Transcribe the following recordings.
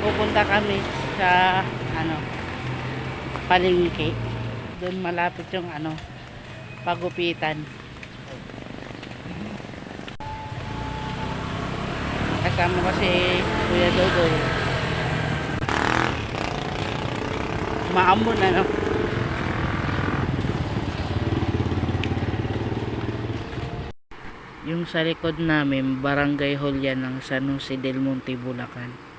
pupunta kami sa ano palengke. Doon malapit yung ano pagupitan. Kasama ko si Kuya Dodoy. Maambon ano. Yung sa likod namin, Barangay Hall yan ng San Jose del Monte, Bulacan.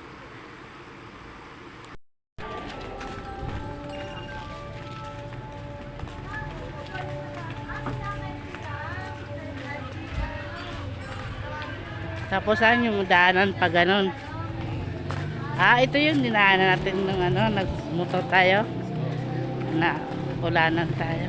Tapos saan yung daanan pa ganon? Ah, ito yung dinaanan natin ng ano, nagmotor tayo. Na ulanan tayo.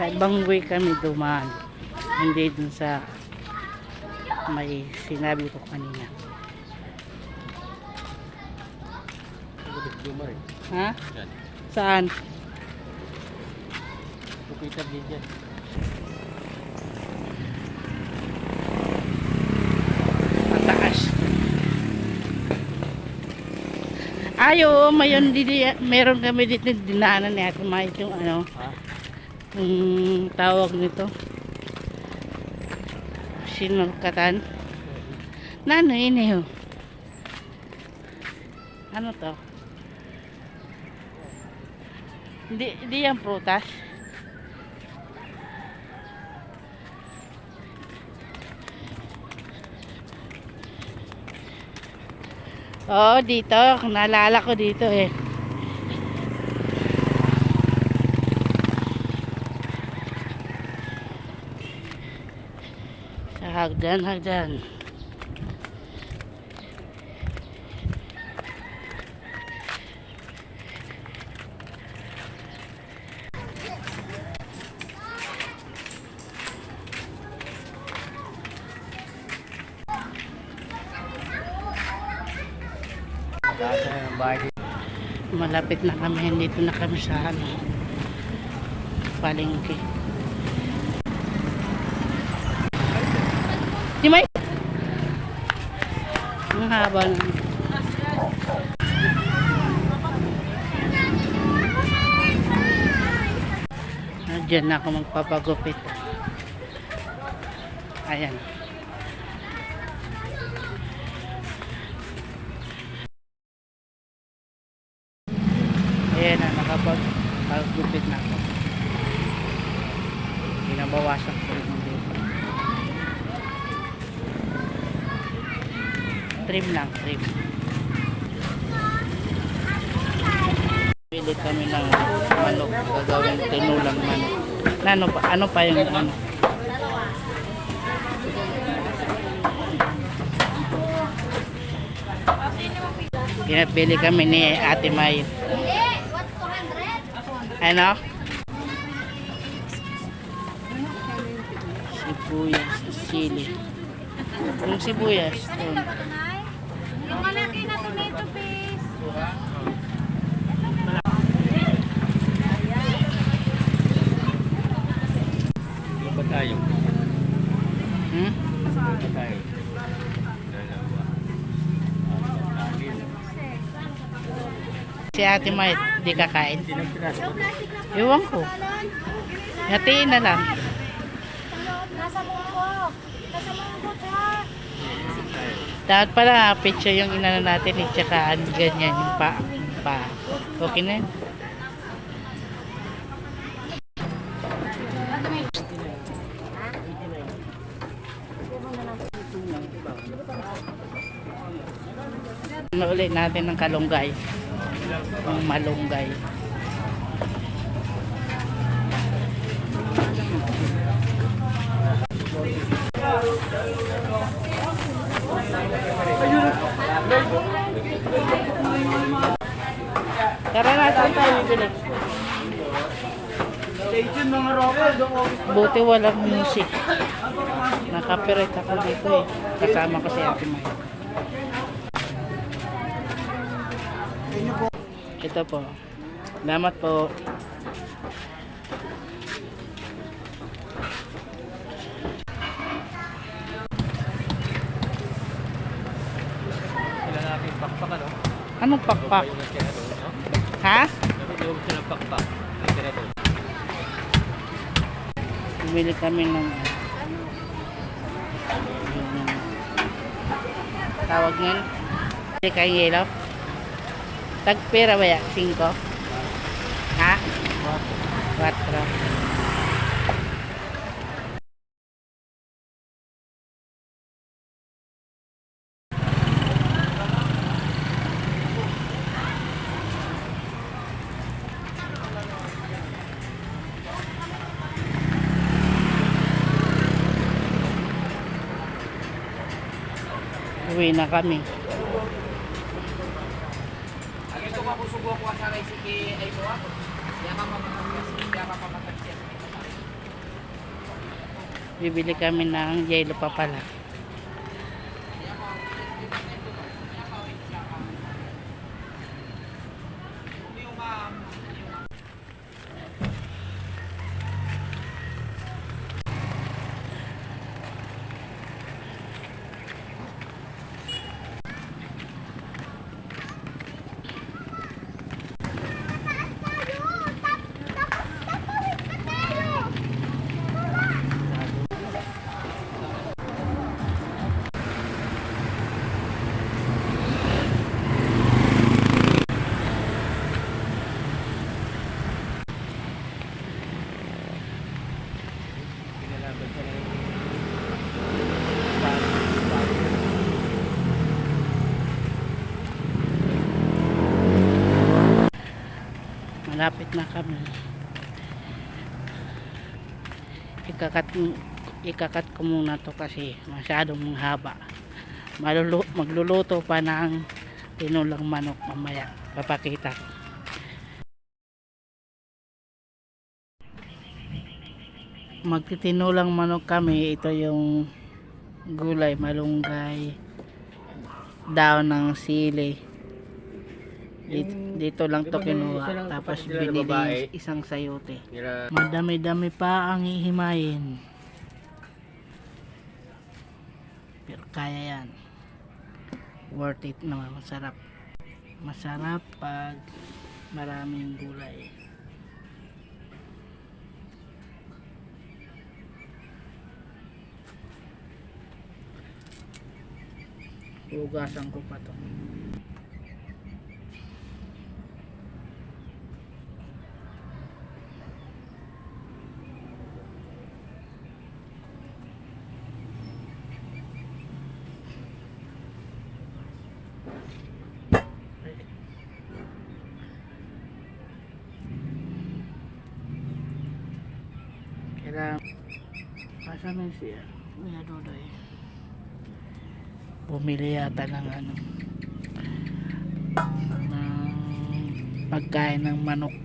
Sa ibang way kami dumaan. Hindi dun sa may sinabi ko kanina. Ha? Saan? Kupitan din yan. Mataas. Ayo, mayon didi, meron kami dito dinaanan ni Ate May yung ano, Ha? yung tawag nito. Sinulkatan. Nano ini ho? Ano to? Hindi, hindi yan prutas. Oo, dito. Naalala ko dito eh. Hagdan, hagdan. Malapit na kami. Dito na kami sa ano, palengke. Di may? Ang haba Diyan na ako magpapagupit. Ayan. Ayan na, nakapag pagupit na ako. Binabawasan ko rin dito. Lang, trim. Pili kami ng manok, gagawin tinulang manok. Na, ano pa, ano pa yung ano? Pinapili kami ni Ate May. Ano? Sibuyas, sili. Yung sibuyas. Yung malaki na tomato paste. Ano ba tayo? Hmm? Ano ba tayo? Dalawa. Apat, anin. Si Ate May, di kakain. Ewan ko. Hatiin na lang. Nasa munggo. Nasa munggo ha. Dapat pala picture yung inano natin eh, tsaka ganyan yung pa. Pa. Okay na yun. Ano ulit natin ng kalunggay. Yung malunggay. Tara na, saan tayo bibili? Buti walang music. Nak Na-copyright ako dito eh. Kasama ko si Ate Maya. Ito po. Salamat po. Sila natin pakpak ano? Anong pakpak? Ha? Doon sila pakpak. Bumili kami ng yung tawag ngayon. Hindi kayo yelo. Tagpira ba ya? 5? Ha? 4. Uwi na kami. Bibili kami ng yelo pa pala. Pinalaban sila yung Malapit na kami. Ikakat ikakat ko muna to kasi masyadong haba. Malulu magluluto pa ng tinulang manok mamaya. Papakita ko. Magtitinulang manok kami. Ito yung gulay, malunggay, daon ng sili. Dito, dito lang to kinuha. Tapos binili isang sayote. Madami-dami pa ang ihimayin. Pero kaya yan. Worth it naman. Masarap. Masarap pag maraming gulay. Hugasan ko pa to. Asa na siya? Kuya Dodoy. Bumili yata ng ano ng pagkain ng manok.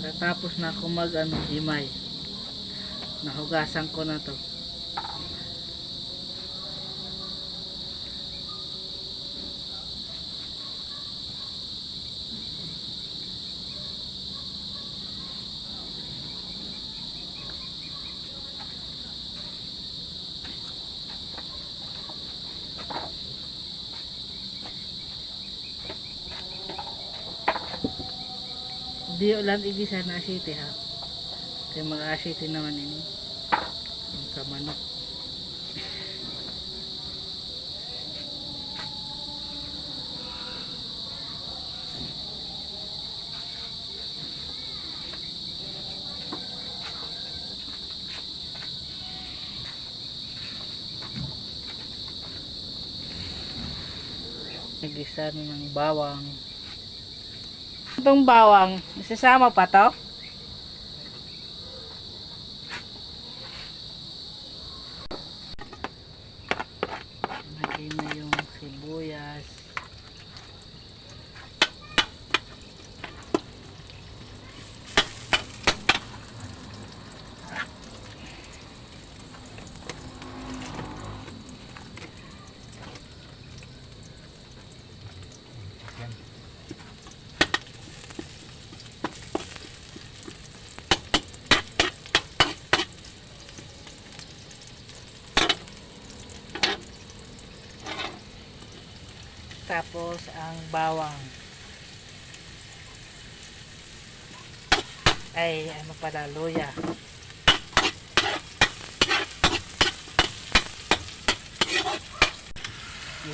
Matatapos na ako mag ano, himay. Nahugasan ko na to. Di ulan igisa na asite ha. Kaya mga asite naman ini. Ang sa manok. Nagisa na ng bawang. Itong bawang, isasama pa to? Lagay na yung sibuyas. Tapos ang bawang. Ay, ano pala, luya.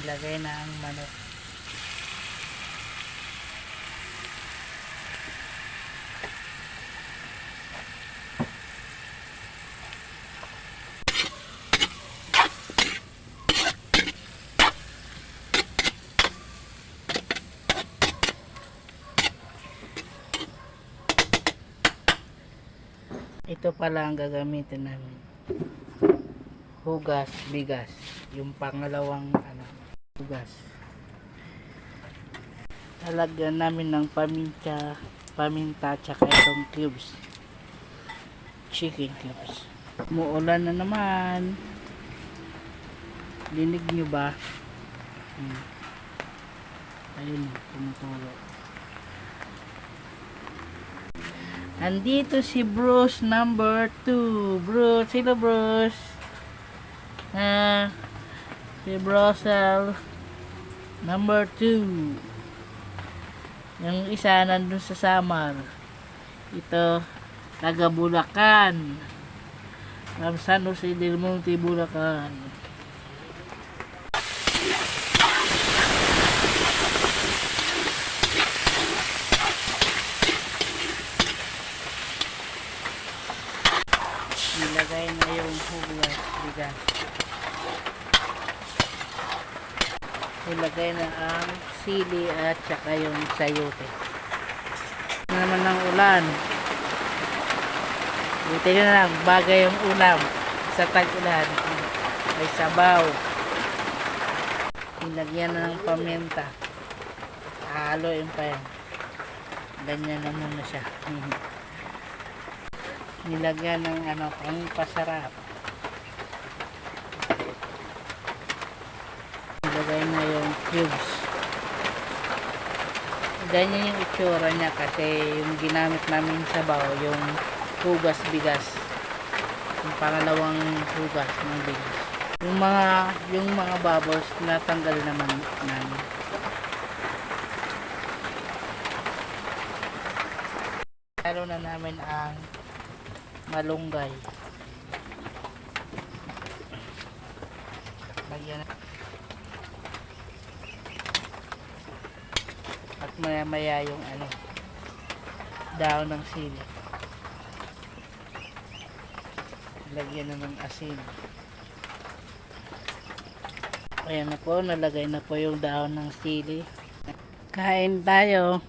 Ilagay na ang manok. Ito pala ang gagamitin namin. Hugas, bigas. Yung pangalawang ano, hugas. Talagyan namin ng paminta, paminta tsaka itong cubes. Chicken cubes. Muulan na naman. Dinig nyo ba? Hmm. Ayun, tumutulo. Andito si Bruce number 2. Bruce, sino Bruce? Ah, si Brussel number 2. Yung isa nandun sa Samar. Ito, taga Bulacan. From San Jose del Monte, Bulacan. Nilagay na yung hugas bigas. Nilagay ang sili at saka yung sayote. Naman ng ulan. Buti na lang, bagay yung ulam sa tag-ulan. May sabaw. Nilagyan na ng paminta. Haloin pa yan. Ganyan na muna siya. nilagyan ng ano, pang pasarap. Nilagay na yung cubes. Ganyan yung itsura niya kasi yung ginamit namin sa baw, yung hugas bigas. Yung pangalawang hugas ng bigas. Yung mga yung mga bubbles natanggal naman namin. Lalo na namin ang malunggay. Lagyan na- At maya maya yung ano daon ng sili. Lagyan na ng asin. Ayan na po, nalagay na po yung daon ng sili. Kain tayo.